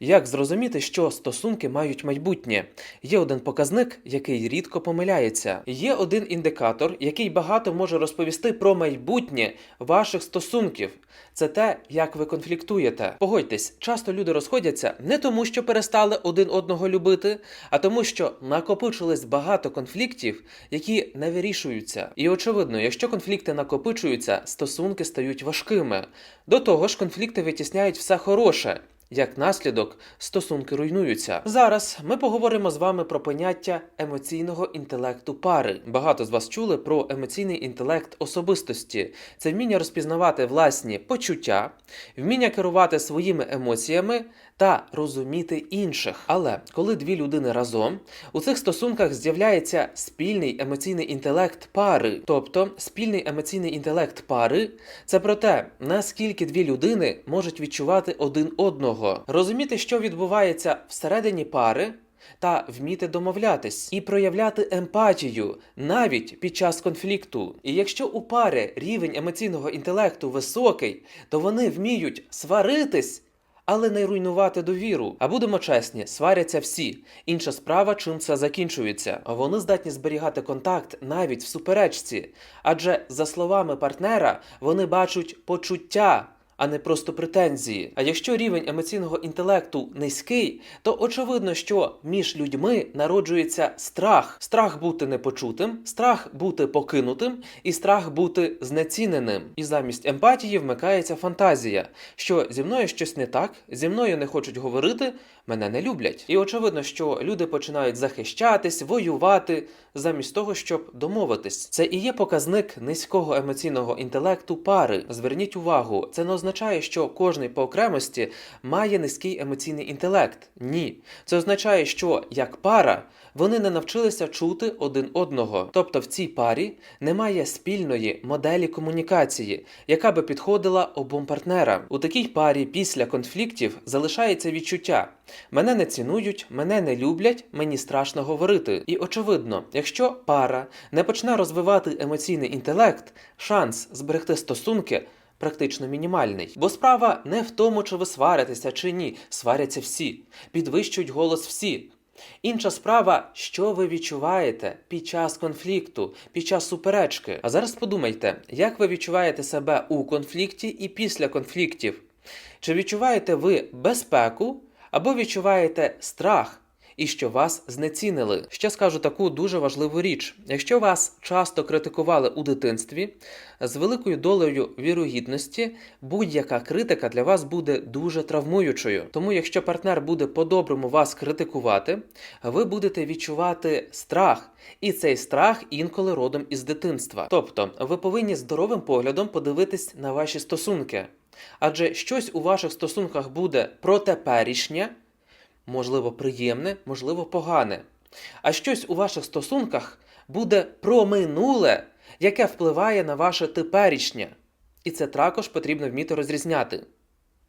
Як зрозуміти, що стосунки мають майбутнє? Є один показник, який рідко помиляється. Є один індикатор, який багато може розповісти про майбутнє ваших стосунків. Це те, як ви конфліктуєте. Погодьтесь, часто люди розходяться не тому, що перестали один одного любити, а тому, що накопичилось багато конфліктів, які не вирішуються. І очевидно, якщо конфлікти накопичуються, стосунки стають важкими. До того ж, конфлікти витісняють все хороше. Як наслідок, стосунки руйнуються. Зараз ми поговоримо з вами про поняття емоційного інтелекту пари. Багато з вас чули про емоційний інтелект особистості. Це вміння розпізнавати власні почуття, вміння керувати своїми емоціями та розуміти інших. Але коли дві людини разом, у цих стосунках з'являється спільний емоційний інтелект пари. Тобто, спільний емоційний інтелект пари це про те, наскільки дві людини можуть відчувати один одного, розуміти, що відбувається всередині пари. Та вміти домовлятись і проявляти емпатію навіть під час конфлікту. І якщо у пари рівень емоційного інтелекту високий, то вони вміють сваритись, але не руйнувати довіру. А будемо чесні, сваряться всі. Інша справа, чим це закінчується. Вони здатні зберігати контакт навіть в суперечці. Адже, за словами партнера, вони бачать почуття. А не просто претензії. А якщо рівень емоційного інтелекту низький, то очевидно, що між людьми народжується страх: страх бути непочутим, страх бути покинутим і страх бути знеціненим. І замість емпатії вмикається фантазія, що зі мною щось не так, зі мною не хочуть говорити, мене не люблять. І очевидно, що люди починають захищатись, воювати, замість того, щоб домовитись. Це і є показник низького емоційного інтелекту пари. Зверніть увагу, це не означає, що кожний по окремості має низький емоційний інтелект. Ні. Це означає, що як пара вони не навчилися чути один одного. Тобто в цій парі немає спільної моделі комунікації, яка би підходила обом партнерам. У такій парі після конфліктів залишається відчуття. Мене не цінують, мене не люблять, мені страшно говорити. І очевидно, якщо пара не почне розвивати емоційний інтелект, шанс зберегти стосунки. Практично мінімальний, бо справа не в тому, чи ви сваритеся чи ні. Сваряться всі, підвищують голос всі. Інша справа, що ви відчуваєте під час конфлікту, під час суперечки. А зараз подумайте, як ви відчуваєте себе у конфлікті і після конфліктів. Чи відчуваєте ви безпеку або відчуваєте страх? І що вас знецінили. Ще скажу таку дуже важливу річ: якщо вас часто критикували у дитинстві, з великою долею вірогідності будь-яка критика для вас буде дуже травмуючою. Тому, якщо партнер буде по-доброму вас критикувати, ви будете відчувати страх, і цей страх інколи родом із дитинства. Тобто, ви повинні здоровим поглядом подивитись на ваші стосунки. Адже щось у ваших стосунках буде про теперішнє, можливо, приємне, можливо, погане. А щось у ваших стосунках буде про минуле, яке впливає на ваше теперішнє. І це також потрібно вміти розрізняти.